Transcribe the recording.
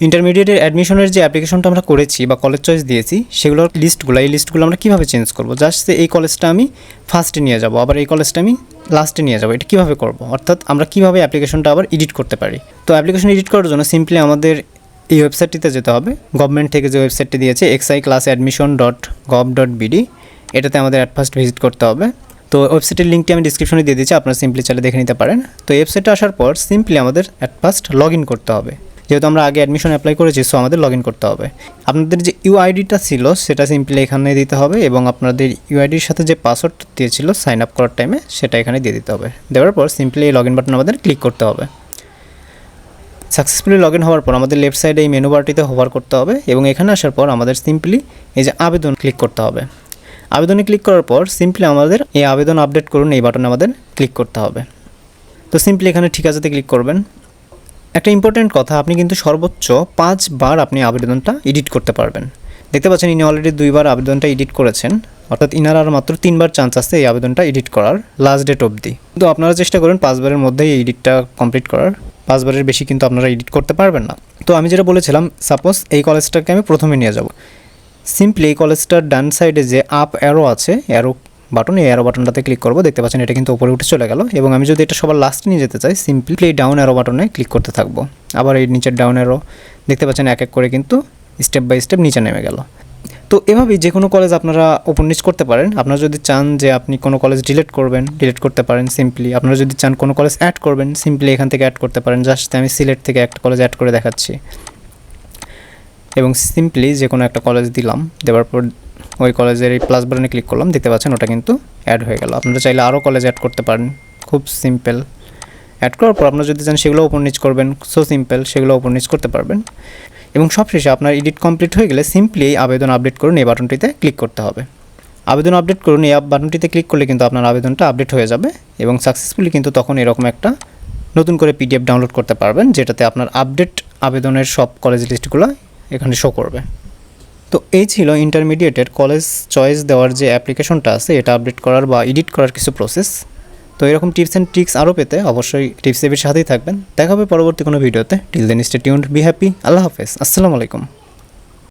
ইন্টারমিডিয়েটের অ্যাডমিশনের যে অ্যাপ্লিকেশনটা আমরা করেছি বা কলেজ চয়েস দিয়েছি, সেগুলোর লিস্টগুলো এই লিস্টগুলো আমরা কীভাবে চেঞ্জ করব? জাস্ট এই কলেজটা আমি ফার্স্টে নিয়ে যাব, আবার এই কলেজটা আমি লাস্টে নিয়ে যাব, এটা কীভাবে করব? অর্থাৎ আমরা কীভাবে অ্যাপ্লিকেশনটা আবার এডিট করতে পারি? তো অ্যাপ্লিকেশন এডিট করার জন্য সিম্পলি আমাদের এই ওয়েবসাইটটিতে যেতে হবে। গভর্নমেন্ট থেকে যে ওয়েবসাইটটি দিয়েছে XI class admission dot gov dot BD এটাতে আমাদের অ্যাট ফার্স্ট ভিজিট করতে হবে। তো ওয়েবসাইটের লিঙ্কটি আমি ডিসক্রিপশনে দিয়ে দিচ্ছি, আপনারা সিম্পলি চাইলে দেখে নিতে পারেন। তো ওয়েবসাইটে আসার পর সিম্পলি আমাদের অ্যাট ফার্স্ট লগ ইন করতে হবে। যেহেতু আমরা আগে অ্যাডমিশন অ্যাপ্লাই করেছি সো আমাদের লগ করতে হবে। আপনাদের যে ইউআইডিটা ছিল, সেটা সিম্পলি এখানে দিতে হবে এবং আপনাদের ইউআইডির সাথে যে পাসওয়ার্ড দিয়েছিল সাইন আপ করার টাইমে সেটা এখানে দিয়ে দিতে হবে। দেওয়ার পর সিম্পলি এই লগ ইন বাটন আমাদের ক্লিক করতে হবে। সাকসেসফুলি লগ ইন হওয়ার পর আমাদের লেফট সাইডে এই মেনু বারটিতে হোভার করতে হবে এবং এখানে আসার পর আমাদের সিম্পলি এই যে আবেদন ক্লিক করতে হবে। আবেদনে ক্লিক করার পর সিম্পলি আমাদের এই আবেদন আপডেট করুন, এই বাটনে আমাদের ক্লিক করতে হবে। তো সিম্পলি এখানে ঠিক আছেতে ক্লিক করবেন। একটা ইম্পর্ট্যান্ট কথা, আপনি কিন্তু সর্বোচ্চ পাঁচবার আপনি আবেদনটা এডিট করতে পারবেন। দেখতে পাচ্ছেন, ইনি অলরেডি দুইবার আবেদনটা এডিট করেছেন। অর্থাৎ ইনার আর মাত্র তিনবার চান্স আছে এই আবেদনটা এডিট করার লাস্ট ডেট অবধি। কিন্তু আপনারা চেষ্টা করেন পাঁচবারের মধ্যেই এই এডিটটা কমপ্লিট করার। পাঁচবারের বেশি কিন্তু আপনারা এডিট করতে পারবেন না। তো আমি যেটা বলেছিলাম সাপোজ এই কলেজটাকে আমি প্রথমে নিয়ে যাব। সিম্পলি এই কলেজটার ডান সাইডে যে আপ অ্যারো আছে অ্যারো বাটন এই অ্যারো বাটনটাতে ক্লিক করব। দেখতে পাচ্ছেন এটা কিন্তু উপরে উঠে চলে গেল। এবং আমি যদি এটা সবার লাস্টে নিয়ে যেতে চাই সিম্পলি ডাউন অ্যারো বাটনে ক্লিক করতে থাকব। আবার এই নিচের ডাউন অ্যারো দেখতে পাচ্ছেন এক এক করে কিন্তু স্টেপ বাই স্টেপ নিচে নেমে গেল। তো এভাবেই যে কোনো কলেজ আপনারা ওপেন নিচ করতে পারেন। আপনারা যদি চান যে আপনি কোনো কলেজ ডিলিট করবেন ডিলিট করতে পারেন সিম্পলি আপনারা যদি চান কোনো কলেজ অ্যাড করবেন সিম্পলি এখান থেকে অ্যাড করতে পারেন। জাস্ট আমি সিলেট থেকে একটা কলেজ অ্যাড করে দেখাচ্ছি। এবং সিম্পলি যে কোনো একটা কলেজ দিলাম। দেওয়ার পর ওই কলেজের এই প্লাস বাটনে ক্লিক করলাম, দেখতে পাচ্ছেন ওটা কিন্তু অ্যাড হয়ে গেল। আপনারা চাইলে আরও কলেজ অ্যাড করতে পারেন। খুব সিম্পল অ্যাড করার পর আপনারা যদি চান সেগুলো ওপর নিচ করবেন। সো সিম্পল সেগুলো ওপর নিচ করতে পারবেন। এবং সবশেষে আপনার এডিট কমপ্লিট হয়ে গেলে সিম্পলি এই আবেদন আপডেট করুন, এই বাটনটিতে ক্লিক করতে হবে। আবেদন আপডেট করুন, এই বাটনটিতে ক্লিক করলে কিন্তু আপনার আবেদনটা আপডেট হয়ে যাবে এবং সাকসেসফুলি কিন্তু তখন এরকম একটা নতুন করে পিডিএফ ডাউনলোড করতে পারবেন, যেটাতে আপনার আপডেট আবেদনের সব কলেজ লিস্টগুলো এখানে শো করবে। তো এই ছিল ইন্টারমিডিয়েটের কলেজ চয়েস দেওয়ার যে অ্যাপ্লিকেশনটা আছে, এটা আপডেট করার বা এডিট করার কিছু প্রসেস তো এরকম টিপস অ্যান্ড ট্রিক্স আরও পেতে অবশ্যই টিপস এবির সাথেই থাকবেন। দেখা হবে পরবর্তী কোনো ভিডিওতে till then stay tuned be happy আল্লাহ হাফেজ, আসসালামু আলাইকুম।